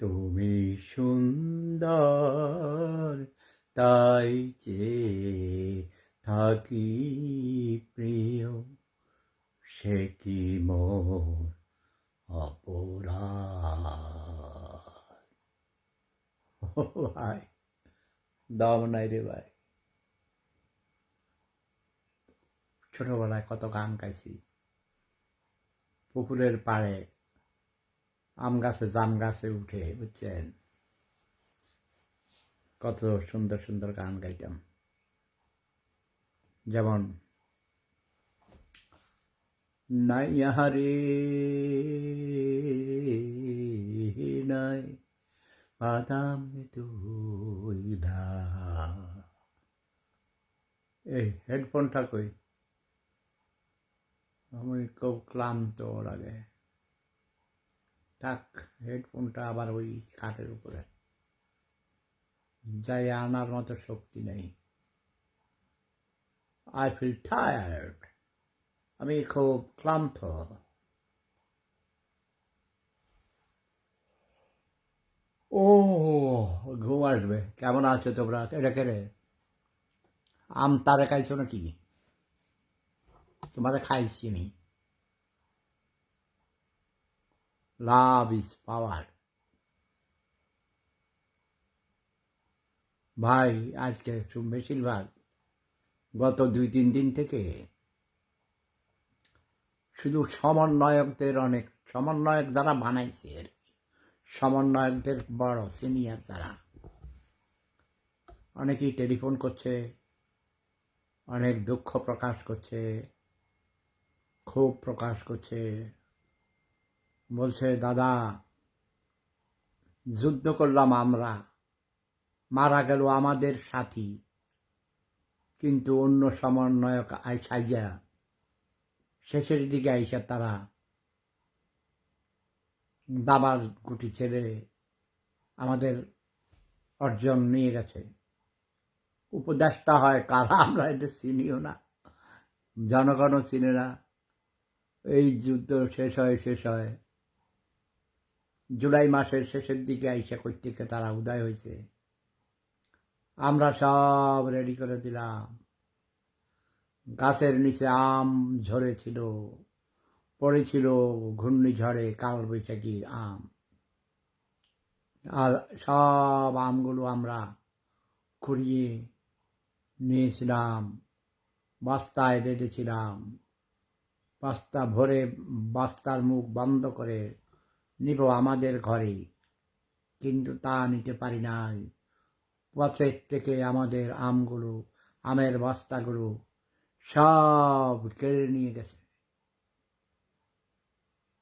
তুমি সুন্দর, তাই যে থাকি প্রিয়, সে কি মোর ভাই, দম নাই রে ভাই। ছোটবেলায় কত গান গাইছি, পুকুরের পাড়ে আম গাছে জাম গাছে উঠে, বুঝছেন? কত সুন্দর সুন্দর গান গাইতাম। যেমন, নাই আহারে, নাই বাদাম তুই এই হেডফোনটা কই? আমি খুব ক্লান্ত লাগে। থাক, হেডফোনটা আবার ওই খাটের উপরে। যাই, আনার মতো শক্তি নেই। আই ফিল টায়ার্ড আমি খুব ক্লান্ত। ও ঘুম আসবে। কেমন আছো তোমরা? এটা কে রে আম তারে খাইছো নাকি? তোমারে খাইছি নি। Love is power. ভাই, আজকে একটু বেশিরভাগ, গত দুই তিন দিন থেকে শুধু সমন্বয়কদের অনেক, সমন্বয়ক যারা বানাইছে আর সমন্বয়কদের বড় সিনিয়র যারা, অনেকেই টেলিফোন করছে, অনেক দুঃখ প্রকাশ করছে, ক্ষোভ প্রকাশ করছে বলছে, দাদা, যুদ্ধ করলাম আমরা। মারা গেল আমাদের সাথী। কিন্তু অন্য সমন্বয়ক আই সাইজা শেষের দিকে আইসা তারা দাবার গুটি ছেড়ে আমাদের অর্জন নিয়ে গেছে। উপদেশটা হয়, কারা আমরা এদের চিনিও না, জনগণও চিনে না। এই যুদ্ধ শেষ হয় শেষ হয়। জুলাই মাসের শেষের দিকে আইসা থেকে তারা উদয় হয়েছে আমরা সব রেডি করে দিলাম। গাছের নিচে আম ঝরেছিল, পড়েছিল ঘূর্ণিঝড়ে কাল বৈশাখীর আম। আর সব আমগুলো আমরা কুড়িয়ে নিয়েছিলাম, বস্তায় বেঁধেছিলাম। বস্তা ভরে বস্তার মুখ বন্ধ করে নিব আমাদের ঘরে কিন্তু তা নিতে পারি নাই। পথের থেকে আমাদের আমগুলো, আমের বস্তাগুলো সব কেড়ে নিয়ে গেছে।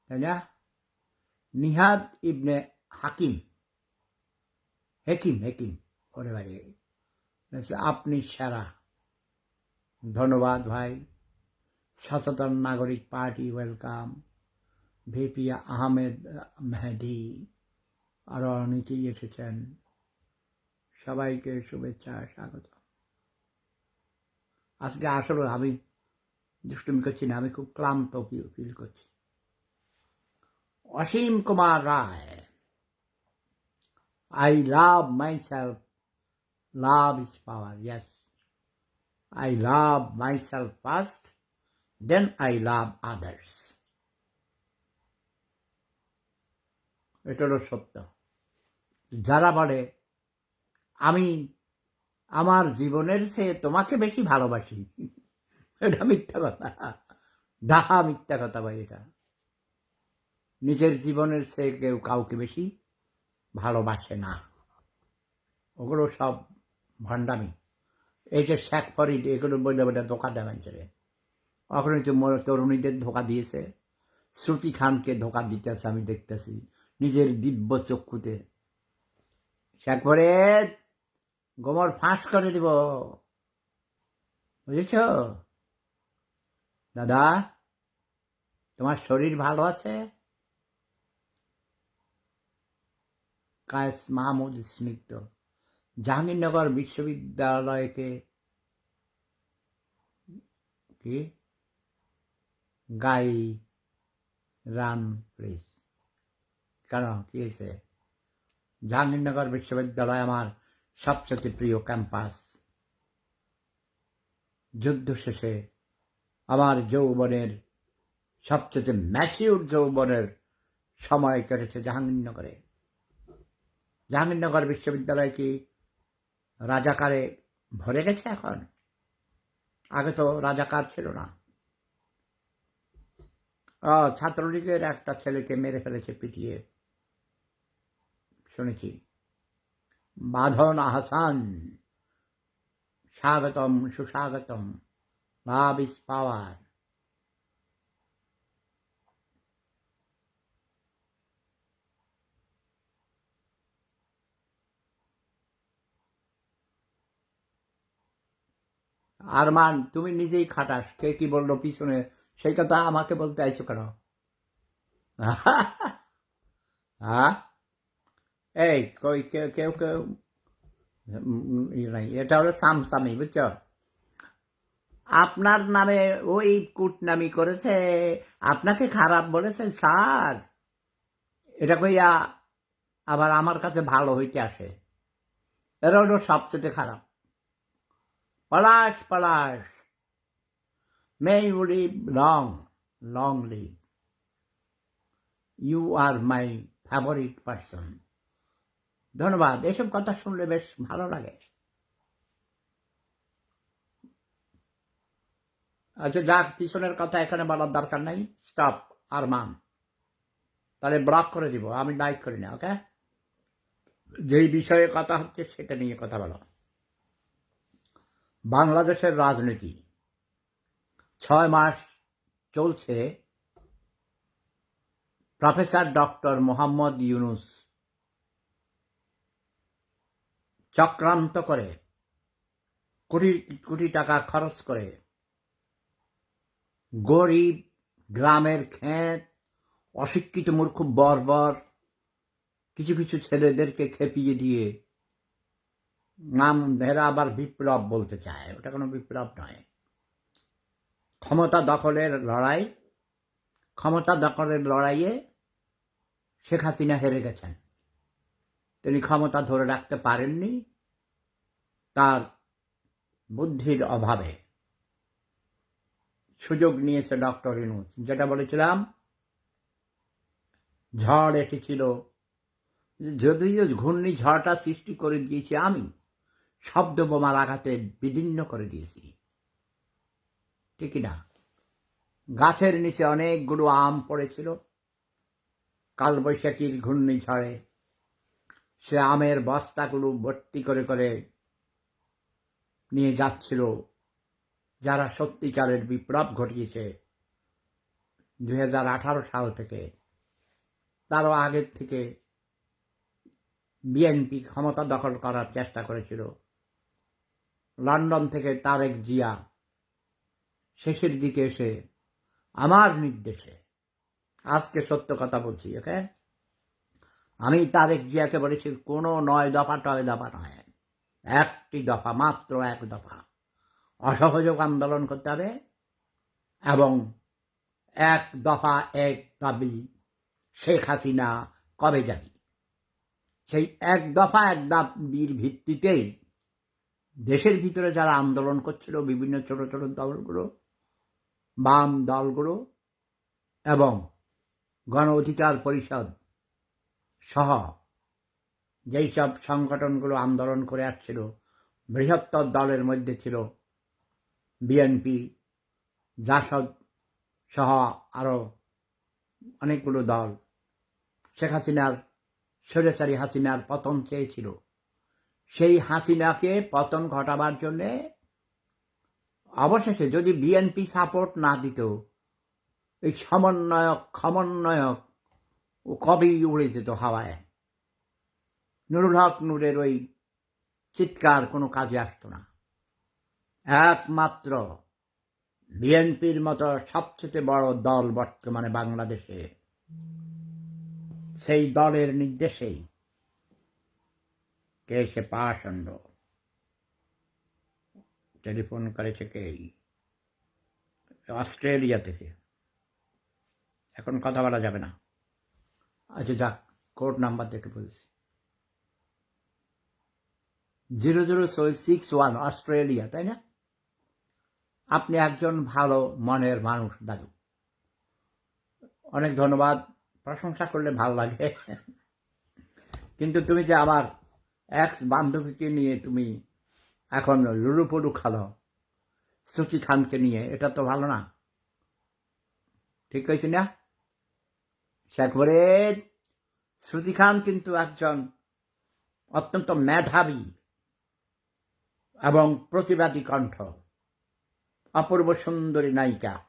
তাই না? নিহাদ ইবনে হাকিম। হেকিম হেকিম। ওরে ভাই আপনি সেরা। ধন্যবাদ ভাই। Sachetan Nagarik party welcome. VP Ahmed Mehedi আরও অনেকেই এসেছেন সবাইকে শুভেচ্ছা, স্বাগত। আজকে আসলে আমি দুষ্টুমি করছি না, আমি খুব ক্লান্ত ফিল করছি। Ashim Kumar Roy I love myself love is power yes I love myself first then I love others এটা হলো সত্য। যারা বলে, আমি আমার জীবনের চেয়ে তোমাকে বেশি ভালোবাসি, এটা মিথ্যা কথা। ডাহা মিথ্যা কথা ভাই এটা। নিজের জীবনের চেয়ে কেউ কাউকে বেশি ভালোবাসে না। ওগুলো সব ভণ্ডামি। এই যে শেখ ফরিদ, এগুলো বলে বলে ধোকা ছেড়ে ওখানে যে তরুণীদের ধোকা দিয়েছে। শ্রুতি খানকে ধোকা দিতেছে, আমি দেখতেছি। নিজের দিব্য চক্ষুতে। ফরিদ গোমর ফাঁস করে দিব। বুঝেছ? দাদা, তোমার শরীর ভালো আছে? কায়েস মাহমুদ স্নিগ্ধ। জাহাঙ্গীরনগর বিশ্ববিদ্যালয়কে কি? গাই রান প্লিজ কেন? কি হয়েছে? জাহাঙ্গীরনগর বিশ্ববিদ্যালয় আমার সবচেয়ে প্রিয় ক্যাম্পাস। যুদ্ধ শেষে আমার যৌবনের সবচেয়ে ম্যাচিউর যৌবনের সময় কেটেছে জাহাঙ্গীরনগরে। জাহাঙ্গীরনগর বিশ্ববিদ্যালয় কি রাজাকারে ভরে গেছে এখন? আগে তো রাজাকার ছিল না। ছাত্রলীগের একটা ছেলেকে মেরে ফেলেছে পিটিয়ে। শুনেছি। বাঁধন আহসান। স্বাগতম, সুস্বাগতম। লাভ ইজ পাওয়ার। আরমান, তুমি নিজেই খাটাস। কে কি বলল পিছনে? সেই কথা আমাকে বলতে আইছো কেন? হ্যাঁ এই, কই কেউ কেউ? কেউ এটা হলো সামসামি, বুঝছ? আপনার নামে ওই কুটনামি করেছে, আপনাকে খারাপ বলেছে, স্যার। এটা কইয়া আবার আমার কাছে ভালো হইতে আসে। এরা হলো সবচেয়ে খারাপ। Palash Palash. May you live long long live. You are my favourite person ধন্যবাদ। এসব কথা শুনলে বেশ ভালো লাগে। আচ্ছা যাক, পিছনের কথা এখানে বলার দরকার নাই। স্টপ আরমান তাহলে ব্লক করে দিব, আমি লাইক করি না ওকে যেই বিষয়ে কথা হচ্ছে সেটা নিয়ে কথা বলো। বাংলাদেশের রাজনীতি। ছয় মাস চলছে। প্রফেসর ডক্টর মোহাম্মদ ইউনুস চক্রান্ত করে, কোটি কোটি টাকা খরচ করে। গরিব গ্রামের খেত অশিক্ষিত মূর্খ বর্বর, কিছু কিছু ছেলেদেরকে খেপিয়ে দিয়ে, নাম ধেরা আবার বিপ্লব বলতে চায়। ওটা কোনো বিপ্লব নয়। ক্ষমতা দখলের লড়াই, ক্ষমতা দখলের লড়াইয়ে শেখ হাসিনা হেরে গেছেন। তিনি ক্ষমতা ধরে রাখতে পারেননি তার বুদ্ধির অভাবে। সুযোগ নিয়েছে ডক্টর ইনুস যেটা বলেছিলাম, ঝড় এসেছিল। যদিও ঘূর্ণি ঝড়টা সৃষ্টি করে দিয়েছি আমি, শব্দ বোমার আঘাতে বিদীর্ণ করে দিয়েছি। ঠিক না? গাছের নিচে অনেকগুলো আম পড়েছিল, কালবৈশাখীর ঘূর্ণিঝড়ে। সে আমের বস্তাগুলো ভর্তি করে করে নিয়ে যাচ্ছিল, যারা সত্যিকারের বিপ্লব ঘটিয়েছে দুই হাজার আঠারো সাল থেকে। তারও আগের থেকে বিএনপি ক্ষমতা দখল করার চেষ্টা করেছিল। লন্ডন থেকে তারেক জিয়া শেষের দিকে এসে আমার নির্দেশে, আজকে সত্য কথা বলছি, ওকে? আমি তারেক জিয়াকে বলেছি, কোনো নয় দফা টয় দফা নয়। একটি দফা মাত্র, এক দফা। অসহযোগ আন্দোলন করতে হবে এবং এক দফা এক দাবি শেখ হাসিনা কবে যাবি সেই এক দফা, এক দাবির ভিত্তিতেই দেশের ভিতরে যারা আন্দোলন করছিল, বিভিন্ন ছোট ছোট দলগুলো, বাম দলগুলো এবং গণ অধিকার পরিষদ সহ যেই সব সংগঠনগুলো আন্দোলন করে আসছিল, বৃহত্তর দলের মধ্যে ছিল বিএনপি, জাসদ সহ আরও অনেকগুলো দল। শেখ হাসিনার, স্বৈরাচারী হাসিনার পতন চেয়েছিল। সেই হাসিনাকে পতন ঘটাবার জন্যে অবশেষে যদি বিএনপি সাপোর্ট না দিত, এই সমন্বয়ক সমন্বয়ক ও কবেই উড়ে যেত হাওয়ায়। নুরুল হক নূরের ওই চিৎকার কোনো কাজে আসতো না। একমাত্র বিএনপির মতো সবচেয়ে বড় দল বর্তমানে বাংলাদেশে। সেই দলের নির্দেশেই কে সে পাষণ্ড। টেলিফোন করেছে কে অস্ট্রেলিয়া থেকে। এখন কথা বলা যাবে না। আচ্ছা যাক কোড নাম্বার দেখে বলছি। Zero zero six one Australia তাই না? আপনি একজন ভালো মনের মানুষ, দাদু। অনেক ধন্যবাদ, প্রশংসা করলে ভালো লাগে। কিন্তু তুমি যে আমার এক্স বান্ধবীকে নিয়ে তুমি এখন লুলুপুলু খালো শ্রুতি খানকে নিয়ে, এটা তো ভালো না। ঠিক হয়েছে না? একবারে শ্রুতি খান কিন্তু একজন অত্যন্ত মেধাবী এবং প্রতিবাদী কণ্ঠ, অপূর্ব সুন্দরী নায়িকা।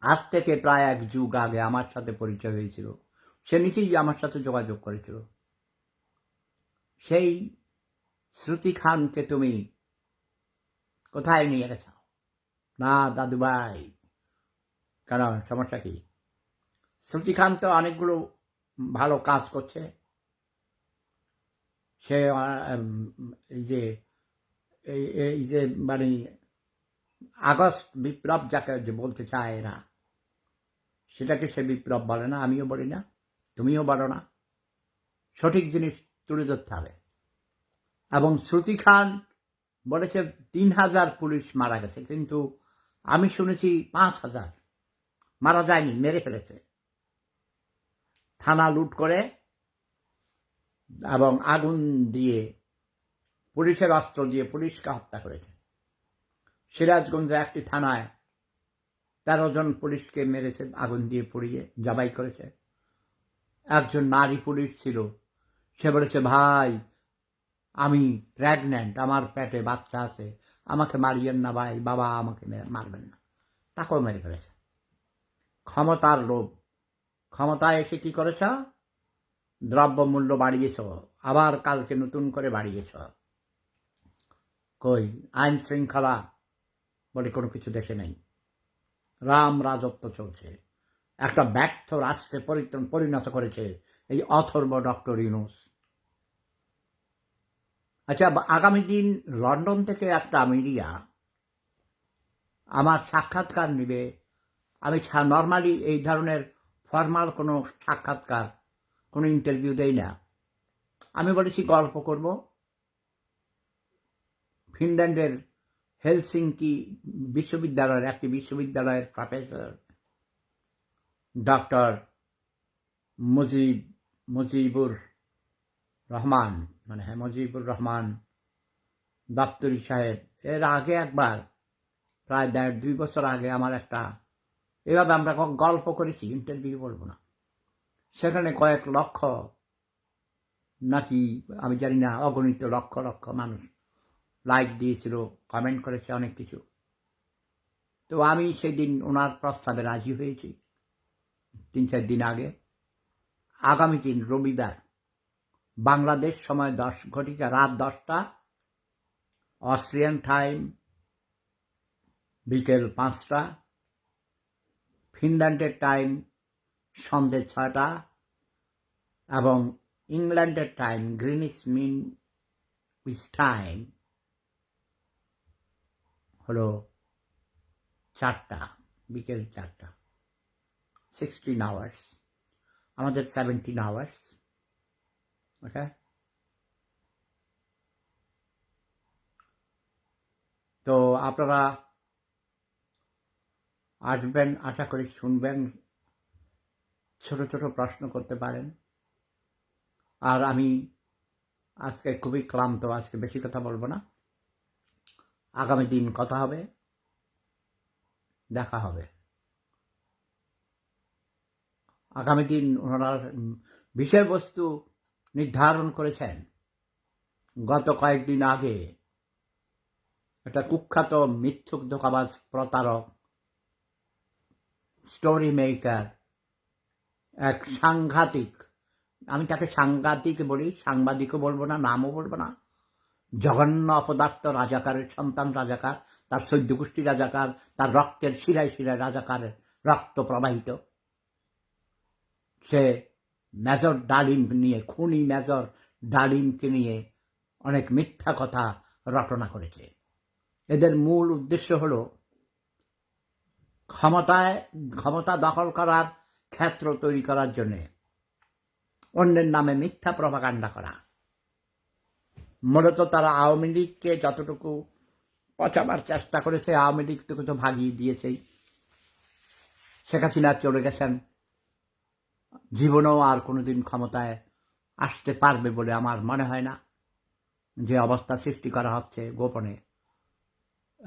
আজ থেকে প্রায় এক যুগ আগে আমার সাথে পরিচয় হয়েছিল। সে নিজেই আমার সাথে যোগাযোগ করেছিল। সেই শ্রুতি খানকে তুমি কোথায় নিয়ে গেছ? না দাদু ভাই কেন, সমস্যা কি? শ্রুতি খান তো অনেকগুলো ভালো কাজ করছে। সে এই যে, এই এই যে মানে আগস্ট বিপ্লব যাকে যে বলতে চায় এরা, সেটাকে সে বিপ্লব বলে না, আমিও বলি না, তুমিও বলো না। সঠিক জিনিস তুলে ধরতে হবে। এবং শ্রুতি খান বলেছে, তিন হাজার পুলিশ মারা গেছে, কিন্তু আমি শুনেছি পাঁচ হাজার। মারা যায়নি, মেরে ফেলেছে। থানা লুট করে এবং আগুন দিয়ে পুলিশের অস্ত্র দিয়ে পুলিশকে হত্যা করেছে। সিরাজগঞ্জে একটি থানায় তেরো জন পুলিশকে মেরেছে, আগুন দিয়ে পুড়িয়ে জবাই করেছে। একজন নারী পুলিশ ছিল, সে বলেছে, ভাই, আমি প্রেগন্যান্ট আমার পেটে বাচ্চা আছে, আমাকে মারিয়েন না ভাই, বাবা আমাকে মারবেন না। তাকেও মেরে ফেলেছে। ক্ষমতার লোভ ক্ষমতায় এসে কি করেছ? দ্রব্যমূল্য বাড়িয়েছ। আবার কালকে নতুন করে বাড়িয়েছ। কই, আইন শৃঙ্খলা বলে কোনো কিছু দেশে নেই। রাম রাজত্ব চলছে। একটা ব্যর্থ রাষ্ট্রে পরিণত করেছে এই অথর্ব ডক্টর ইউনুস। আচ্ছা আগামী দিন লন্ডন থেকে একটা মিডিয়া আমার সাক্ষাৎকার নিবে। আমি নর্মালি এই ধরনের ফর্মাল কোনো সাক্ষাৎকার, কোনো ইন্টারভিউ দেই না। আমি বলেছি, গল্প করব। ফিনল্যান্ডের হেলসিঙ্কি বিশ্ববিদ্যালয়ের, একটি বিশ্ববিদ্যালয়ের প্রফেসর ডক্টর মুজিব, মুজিবুর রহমান মানে হ্যাঁ মুজিবুর রহমান দপ্তরি সাহেব। এর আগে একবার, প্রায় দেড় দুই বছর আগে আমার একটা এভাবে আমরা গল্প করেছি ইন্টারভিউ বলব না। সেখানে কয়েক লক্ষ নাকি, আমি জানি না, অগণিত লক্ষ লক্ষ মানুষ লাইক দিয়েছিল কমেন্ট করেছে, অনেক কিছু। তো আমি সেদিন ওনার প্রস্তাবে রাজি হয়েছি, তিন চার দিন আগে। আগামী দিন রবিবার, বাংলাদেশ সময় দশ, ঘটিকা রাত দশটা, অস্ট্রিয়ান টাইম বিকেল পাঁচটা ফিনল্যান্ডের টাইম সন্ধ্যে ছটা এবং ইংল্যান্ডের টাইম গ্রিনিস মিন উইস টাইম হলো চারটা, বিকেল চারটা। সিক্সটিন আওয়ার্স আমাদের সেভেন্টিন আওয়ার্স ওকে তো আপনারা আসবেন, আশা করি শুনবেন, ছোট ছোট প্রশ্ন করতে পারেন। আর আমি আজকে খুবই ক্লান্ত, আজকে বেশি কথা বলব না। আগামী দিন কথা হবে, দেখা হবে। আগামী দিন ওনারা বিষয়বস্তু নির্ধারণ করেছেন। গত কয়েকদিন আগে একটা কুখ্যাত মিথ্যুক ধোকাবাজ প্রতারক স্টোরি মেকার এক সাংঘাতিক, আমি তাকে সাংঘাতিক বলি, সাংবাদিকও বলব না, নামও বলব না। জঘন্য অপদার্থ রাজাকারের, সন্তান রাজাকার, তার সৈদ্য গোষ্ঠী রাজাকার, তার রক্তের শিরায় শিরায় রাজাকারের রক্ত প্রবাহিত। সে মেজর ডালিম নিয়ে, খুনি মেজর ডালিমকে নিয়ে অনেক মিথ্যা কথা রটনা করেছে। এদের মূল উদ্দেশ্য হলো ক্ষমতায়, ক্ষমতা দখল করার ক্ষেত্র তৈরি করার জন্যে অন্যের নামে মিথ্যা প্রভাকাণ্ডা করা। মূলত তারা আওয়ামী লীগকে যতটুকু পচাবার চেষ্টা করেছে, আওয়ামী লীগ তো ভাগিয়ে দিয়েছেই। শেখ হাসিনা চলে গেছেন। জীবনেও আর কোনোদিন ক্ষমতায় আসতে পারবে বলে আমার মনে হয় না যে অবস্থা সৃষ্টি করা হচ্ছে গোপনে।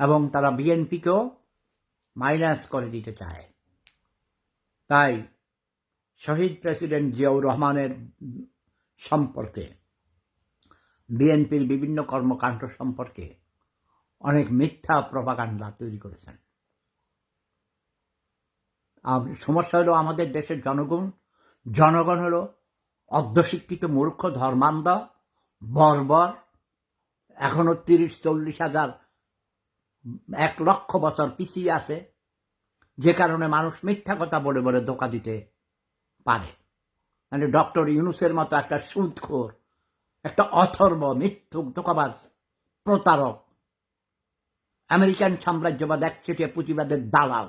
এবং তারা বিএনপিকেও মাইনাস করে দিতে চায়। তাই শহীদ প্রেসিডেন্ট জিয়াউর রহমানের সম্পর্কে, বিএনপির বিভিন্ন কর্মকাণ্ড সম্পর্কে অনেক মিথ্যা প্রভাকাণ্ডা তৈরি করেছেন। আর সমস্যা হলো আমাদের দেশের জনগণ জনগণ হলো অর্ধশিক্ষিত মূর্খ ধর্মান্ধ, বর্বর, এখনও তিরিশ, চল্লিশ হাজার এক লক্ষ বছর পিছিয়ে আছে, যে কারণে মানুষ মিথ্যা কথা বলে বলে ধোকা দিতে পারে। মানে ডক্টর ইউনুসের মতো একটা সুদখোর, একটা অথর্ব, মিথ্যুক, ধোকাবাজ প্রতারক, আমেরিকান সাম্রাজ্যবাদ একচেটিয়া পুঁজিবাদের দালাল,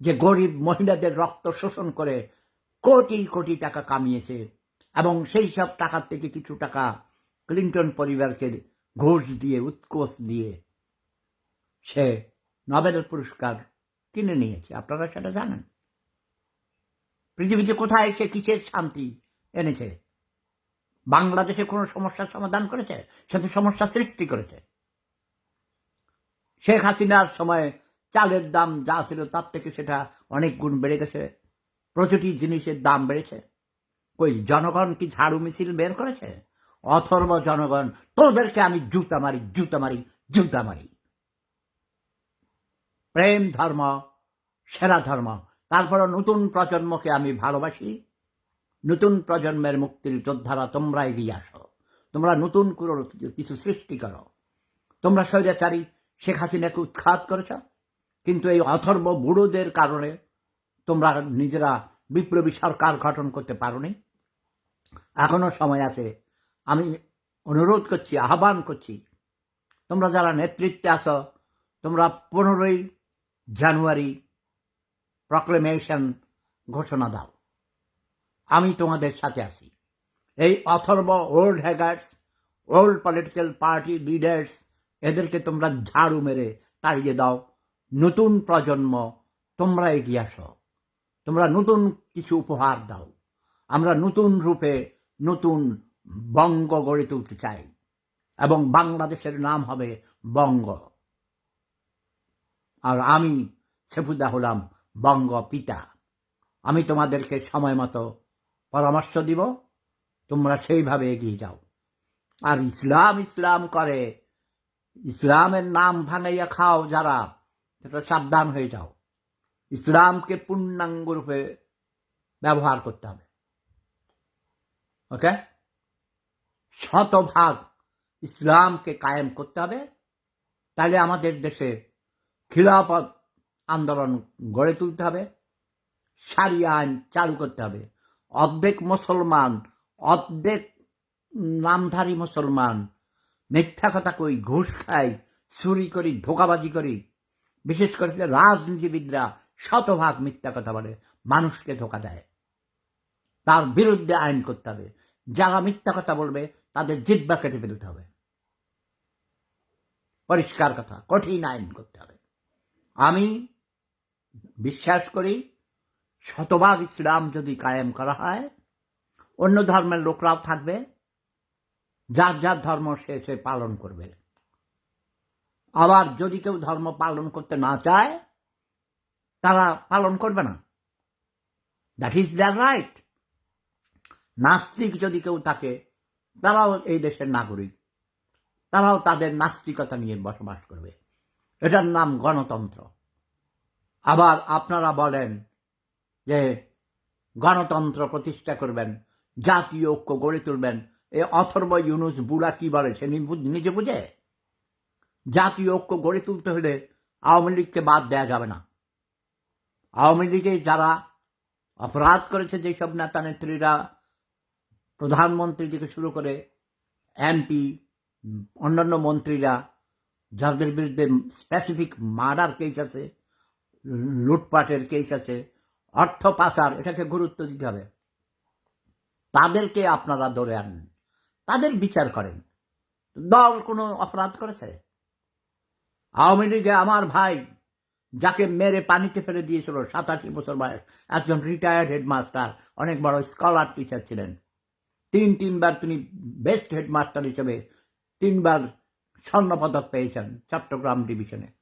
যে গরিব মহিলাদের রক্ত শোষণ করে কোটি কোটি টাকা কামিয়েছে এবং সেই সব টাকার থেকে কিছু টাকা ক্লিন্টন পরিবারকে ঘুষ দিয়ে উৎকোষ দিয়ে সে নোবেল পুরস্কার কিনে নিয়েছে। আপনারা সেটা জানেন। পৃথিবীতে কোথায় সে কিসের শান্তি এনেছে? বাংলাদেশে কোনো সমস্যার সমাধান করেছে? সে তো সমস্যা সৃষ্টি করেছে। শেখ হাসিনার সময় চালের দাম যা ছিল তার থেকে সেটা অনেক গুণ বেড়ে গেছে। প্রতিটি জিনিসের দাম বেড়েছে। ওই জনগণ কি ঝাড়ু মিছিল বের করেছে? অথর্ব জনগণ, তোদেরকে আমি জুতা মারি জুতা মারি জুতা মারি। প্রেম ধর্ম, সেরা ধর্ম। তারপর নতুন প্রজন্মকে আমি ভালোবাসি। নতুন প্রজন্মের মুক্তির যোদ্ধারা তোমরা এগিয়ে আসো। তোমরা নতুন করে কিছু সৃষ্টি করো। তোমরা স্বৈরাচারী শেখ হাসিনাকে উৎখাত করেছ। কিন্তু এই অথর্ব বুড়োদের কারণে তোমরা নিজেরা বিপ্লবী সরকার গঠন করতে পারোনি। এখনও সময় আছে। আমি অনুরোধ করছি, আহ্বান করছি, তোমরা যারা নেতৃত্বে আছো, তোমরা পনেরোই জানুয়ারি প্রক্লেমেশন ঘোষণা দাও। আমি তোমাদের সাথে আছি। এই অথর্ব old haggards old political party leaders, এদেরকে তোমরা ঝাড়ু মেরে তাড়িয়ে দাও। নতুন প্রজন্ম, তোমরা এগিয়ে আসো। তোমরা নতুন কিছু উপহার দাও। আমরা নতুন রূপে নতুন বঙ্গ গড়ে তুলতে চাই। এবং বাংলাদেশের নাম হবে বঙ্গ। আর আমি সেফুদা হলাম বঙ্গ পিতা। আমি তোমাদেরকে সময় মতো পরামর্শ দিব, তোমরা সেইভাবে এগিয়ে যাও। আর ইসলাম ইসলাম করে, ইসলামের নাম ভাঙাইয়া খাও যারা সেটা সাবধান হয়ে যাও। ইসলামকে পূর্ণাঙ্গ রূপে ব্যবহার করতে হবে। ওকে? শতভাগ ইসলামকে কায়েম করতে হবে। তাহলে আমাদের দেশে খিলাফত আন্দোলন গড়ে তুলতে হবে, সারি আইন চালু করতে হবে। অর্ধেক মুসলমান, অর্ধেক নামধারী মুসলমান মিথ্যা কথা কই, ঘুষ খাই, চুরি করি, ধোকাবাজি করি। বিশেষ করে রাজনীতিবিদরা শতভাগ মিথ্যা কথা বলে, মানুষকে ধোকা দেয়। তার বিরুদ্ধে আইন করতে হবে। যারা মিথ্যা কথা বলবে, তাদের জিব্বা কেটে ফেলতে হবে। পরিষ্কার কথা, কঠিন আইন করতে হবে। আমি বিশ্বাস করি শতভাগ ইসলাম যদি কায়েম করা হয়, অন্য ধর্মের লোকরাও থাকবে, যার যার ধর্ম সে সে পালন করবে। আবার যদি কেউ ধর্ম পালন করতে না চায়, তারা পালন করবে না। দ্যাট ইজ দ্যার রাইট নাস্তিক যদি কেউ থাকে, তারাও এই দেশের নাগরিক। তারাও তাদের নাস্তিকতা নিয়ে বসবাস করবে। এটার নাম গণতন্ত্র। আবার আপনারা বলেন যে গণতন্ত্র প্রতিষ্ঠা করবেন, জাতীয় ঐক্য গড়ে তুলবেন। এই অথর্ব ইউনুস বুড়া কি বলে, সে নিজে বুঝে? জাতীয় ঐক্য গড়ে তুলতে হলে আওয়ামী লীগকে বাদ দেওয়া যাবে না। আওয়ামী লীগে যারা অপরাধ করেছে যেসব নেতা নেত্রীরা, প্রধানমন্ত্রী থেকে শুরু করে এমপি, অন্যান্য মন্ত্রীরা যাদের বিরুদ্ধে স্পেসিফিক মার্ডার কেস আছে, লুটপাটের কেস আছে, অর্থ পাচার, এটাকে গুরুত্ব দিতে হবে। তাদেরকে আপনারা ধরে আনেন। তাদের বিচার করেন। দল কোনো অপরাধ করেছে? আওয়ামী লীগে আমার ভাই, যাকে মেরে পানিতে ফেলে দিয়েছিল সাত সাতাশি বছর বয়স, একজন রিটায়ার্ড হেডমাস্টার অনেক বড় স্কলার টিচার ছিলেন। তিন, তিনবার তিনি বেস্ট হেডমাস্টার হিসেবে, তিনবার স্বর্ণপদক পেয়েছেন চট্টগ্রাম ডিভিশনে।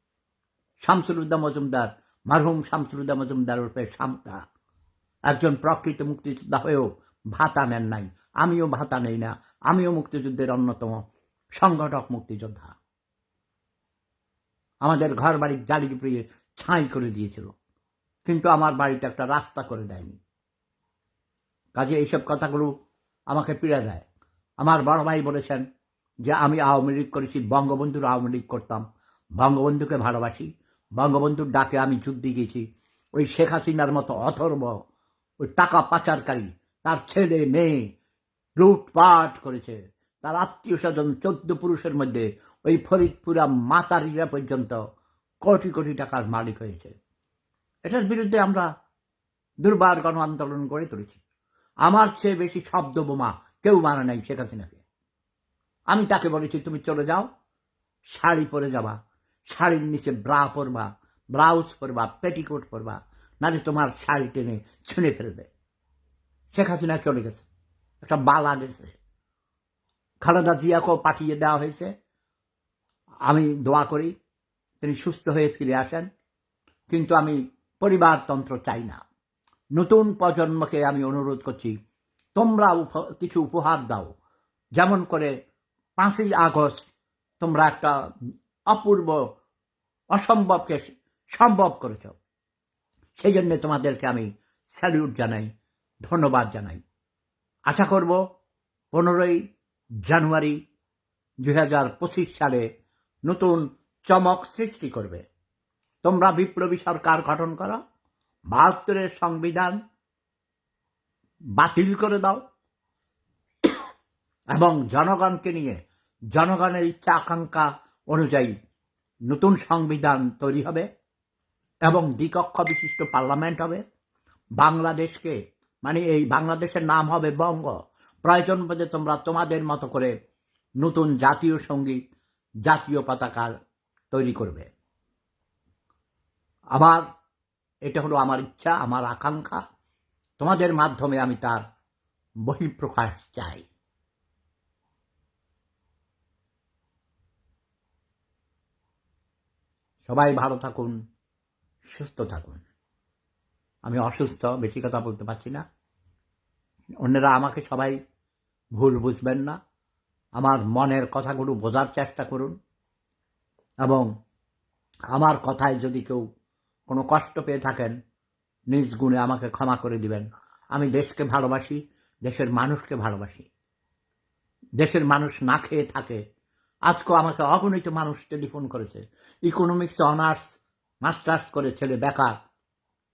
শামসুলুদ্দা মজুমদার, মারহুম শামসুলুদ্দা মজুমদার রূপে শামতা। একজন প্রকৃত মুক্তিযোদ্ধা হয়েও ভাতা নেন নাই। আমিও ভাতা নেই না। আমিও মুক্তিযুদ্ধের অন্যতম সংগঠক মুক্তিযোদ্ধা। আমাদের ঘর বাড়ির জালি পুড়িয়ে ছাই করে দিয়েছিল। কিন্তু আমার বাড়িতে একটা রাস্তা করে দেয়নি। কাজে এইসব কথাগুলো আমাকে পীড়া দেয়। আমার বড় ভাই বলেছেন যে আমি আওয়ামী লীগ করেছি, বঙ্গবন্ধুর আওয়ামী লীগ করতাম। বঙ্গবন্ধুকে ভালোবাসি। বঙ্গবন্ধুর ডাকে আমি যুদ্ধে গেছি ওই শেখ হাসিনার মতো অথর্ব ওই টাকা পাচারকারী, তার ছেলে, মেয়ে লুটপাট করেছে। তার আত্মীয় স্বজন চোদ্দ পুরুষের মধ্যে ওই ফরিদপুরা মাতারিরা পর্যন্ত কোটি কোটি টাকার মালিক হয়েছে। এটার বিরুদ্ধে আমরা দুর্বার গণ আন্দোলন গড়ে তুলেছি। আমার চেয়ে বেশি শব্দ বোমা কেউ মানে নাই শেখ হাসিনাকে। আমি তাকে বলেছি, তুমি চলে যাও, শাড়ি পরে যাবা, শাড়ির নিচে ব্রা পরবা, ব্লাউজ পরবা, পেটিকোট পরবা, নাহলে তোমার শাড়ি টেনে ছিঁড়ে ফেলবে। শেখ হাসিনা চলে গেছে, একটা বালা গেছে। খালেদা জিয়াকেও পাঠিয়ে দেওয়া হয়েছে। আমি দোয়া করি, তিনি সুস্থ হয়ে ফিরে আসেন, কিন্তু আমি পরিবারতন্ত্র চাই না। নতুন প্রজন্মকে আমি অনুরোধ করছি, তোমরা কিছু উপহার দাও, যেমন করে পাঁচই আগস্ট তোমরা একটা অপূর্ব, অসম্ভবকে সম্ভব করেছ। সেই জন্য তোমাদেরকে আমি স্যালিউট জানাই, ধন্যবাদ জানাই। আশা করব পনেরোই জানুয়ারি দুই হাজার পঁচিশ সালে নতুন চমক সৃষ্টি করবে। তোমরা বিপ্লবী সরকার গঠন করো, বাহাত্তরের সংবিধান বাতিল করে দাও, এবং জনগণকে নিয়ে জনগণের ইচ্ছা আকাঙ্ক্ষা অনুযায়ী নতুন সংবিধান তৈরি হবে এবং দ্বিকক্ষ বিশিষ্ট পার্লামেন্ট হবে। বাংলাদেশকে মানে এই বাংলাদেশের নাম হবে বঙ্গ। প্রয়োজন বোধে তোমরা তোমাদের মতো করে নতুন জাতীয় সংগীত, জাতীয় পতাকার তৈরি করবে। আবার এটা হলো আমার ইচ্ছা, আমার আকাঙ্ক্ষা। তোমাদের মাধ্যমে আমি তার বহিঃপ্রকাশ চাই। সবাই ভালো থাকুন, সুস্থ থাকুন। আমি অসুস্থ, বেশি কথা বলতে পারছি না। অন্যরা আমাকে সবাই ভুল বুঝবেন না। আমার মনের কথাগুলো বোঝার চেষ্টা করুন। এবং আমার কথায় যদি কেউ কোনো কষ্ট পেয়ে থাকেন, নিজ গুণে আমাকে ক্ষমা করে দিবেন। আমি দেশকে ভালোবাসি, দেশের মানুষকে ভালোবাসি। দেশের মানুষ না খেয়ে থাকে আজকেও আমাকে অগণিত মানুষ টেলিফোন করেছে। ইকোনমিক্স অনার্স মাস্টার্স করে ছেলে বেকার,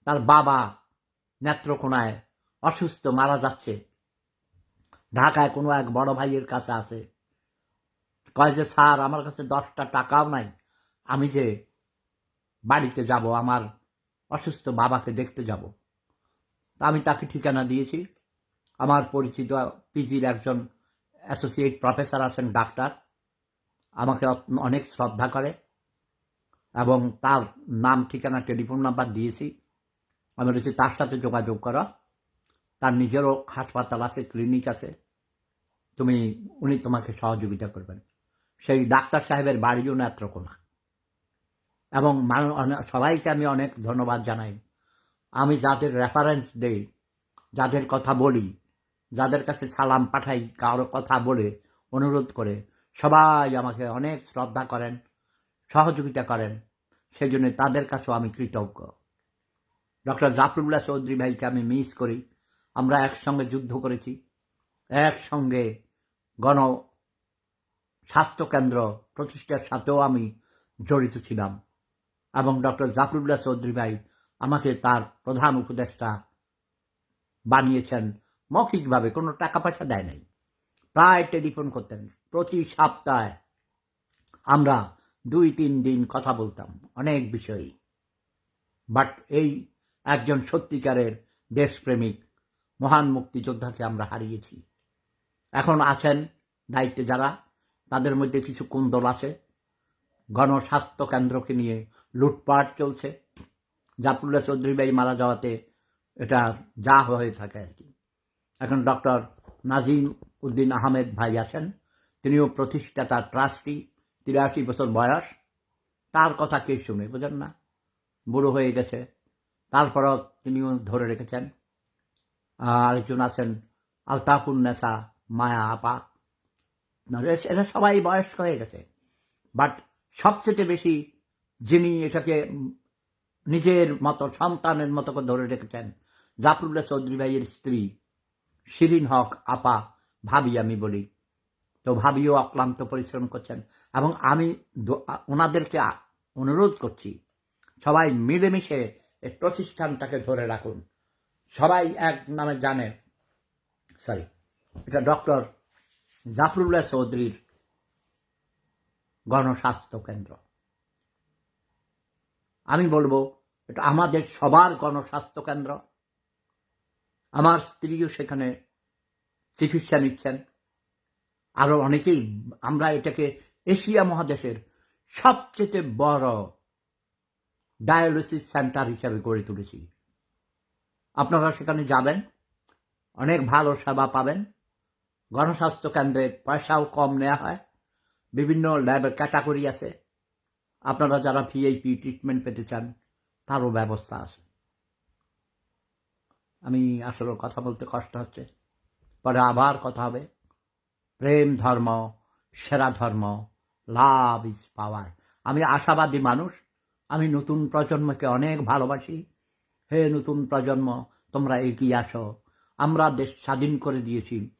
তার বাবা নেত্রকোনায় অসুস্থ, মারা যাচ্ছে। ঢাকায় কোনো এক বড় ভাইয়ের কাছে আছে। কয় যে, স্যার, আমার কাছে দশটা টাকাও নাই। আমি যে বাড়িতে যাব, আমার অসুস্থ বাবাকে দেখতে যাব। তা আমি তাকে ঠিকানা দিয়েছি। আমার পরিচিত পিজির একজন অ্যাসোসিয়েট প্রফেসর আছেন, ডাক্তার। আমাকে অনেক শ্রদ্ধা করে এবং তার নাম, ঠিকানা, টেলিফোন নাম্বার দিয়েছি। আমি বলেছি, তার সাথে যোগাযোগ করো। তার নিজেরও হাসপাতাল আছে, ক্লিনিক আছে। তুমি, উনি তোমাকে সহযোগিতা করবেন। সেই ডাক্তার সাহেবের বাড়িও নেত্রকোনা। এবং সবাইকে আমি অনেক ধন্যবাদ জানাই। আমি যাদের রেফারেন্স দেই, যাদের কথা বলি, যাদের কাছে সালাম পাঠাই, কারও কথা বলে অনুরোধ করে সবাই আমাকে অনেক শ্রদ্ধা করেন, সহযোগিতা করেন সেই জন্য তাদের কাছেও আমি কৃতজ্ঞ। ডক্টর জাফরুল্লাহ চৌধুরী ভাইকে আমি মিস করি। আমরা একসঙ্গে যুদ্ধ করেছি। একসঙ্গে গণ স্বাস্থ্যকেন্দ্র প্রতিষ্ঠার সাথেও আমি জড়িত ছিলাম এবং ডক্টর জাফরুল্লাহ চৌধুরী ভাই আমাকে তার প্রধান উপদেষ্টা বানিয়েছেন। মৌখিকভাবে কোনো টাকা পয়সা দেয় নাই। প্রায় টেলিফোন করতেন। প্রতি সপ্তাহে আমরা দুই, তিন দিন কথা বলতাম, অনেক বিষয়ে বাট এই একজন সত্যিকারের দেশপ্রেমিক, মহান মুক্তিযোদ্ধাকে আমরা হারিয়েছি। এখন আছেন দায়িত্বে যারা, তাদের মধ্যে কিছু কুন্দল আছে। গণস্বাস্থ্য কেন্দ্রকে নিয়ে লুটপাট চলছে। জাফরুল্লাহ চৌধুরী ভাই মারা যাওয়াতে এটা যা হয়ে থাকে আর কি। এখন ডক্টর নাজিম উদ্দিন আহমেদ ভাই আছেন। তিনিও প্রতিষ্ঠাতা ট্রাস্টি, তিরাশি বছর বয়স। তার কথা কে শুনে বোঝেন না। বুড়ো হয়ে গেছে। তারপরও তিনিও ধরে রেখেছেন। আর একজন আছেন আলতাফুন্নেসা মায়া আপা। এরা সবাই বয়স্ক হয়ে গেছে। বাট সবচেয়ে বেশি যিনি এটাকে নিজের মতো, সন্তানের মতো করে ধরে রেখেছেন, জাফরুল্লাহ চৌধুরী ভাইয়ের স্ত্রী শিরিন হক আপা। ভাবি আমি বলি। তো ভাবিও অক্লান্ত পরিশ্রম করছেন। এবং আমি ওনাদেরকে অনুরোধ করছি, সবাই মিলেমিশে এই প্রতিষ্ঠানটাকে ধরে রাখুন। সবাই এক নামে জানে। সরি এটা ডক্টর জাফরুল্লাহ চৌধুরীর গণস্বাস্থ্য কেন্দ্র। আমি বলব, এটা আমাদের সবার গণস্বাস্থ্য কেন্দ্র। আমার স্ত্রীও সেখানে চিকিৎসা নিচ্ছেন। আরও অনেকেই, আমরা এটাকে এশিয়া মহাদেশের সবচেয়ে বড় ডায়ালিসিস সেন্টার হিসাবে গড়ে তুলেছি। আপনারা সেখানে যাবেন, অনেক ভালো সেবা পাবেন। গণস্বাস্থ্য কেন্দ্রে পয়সাও কম নেওয়া হয়। বিভিন্ন ল্যাবের ক্যাটাগরি আছে। আপনারা যারা ভিআইপি ট্রিটমেন্ট পেতে চান, তারও ব্যবস্থা আছে। আমি আসলে কথা বলতে কষ্ট হচ্ছে। পরে আবার কথা হবে। প্রেম ধর্ম, সেরা ধর্ম, লাভ ইজ পাওয়ার। আমি আশাবাদী মানুষ। আমি নতুন প্রজন্মকে অনেক ভালোবাসি। হে নতুন প্রজন্ম, তোমরা এগিয়ে আসো। আমরা দেশ স্বাধীন করে দিয়েছি।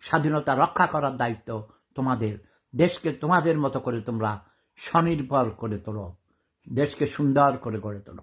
স্বাধীনতা রক্ষা করার দায়িত্ব তোমাদের। দেশকে তোমাদের মতো করে তোমরা স্বনির্ভর করে তোলো। দেশকে সুন্দর করে গড়ে তোলো।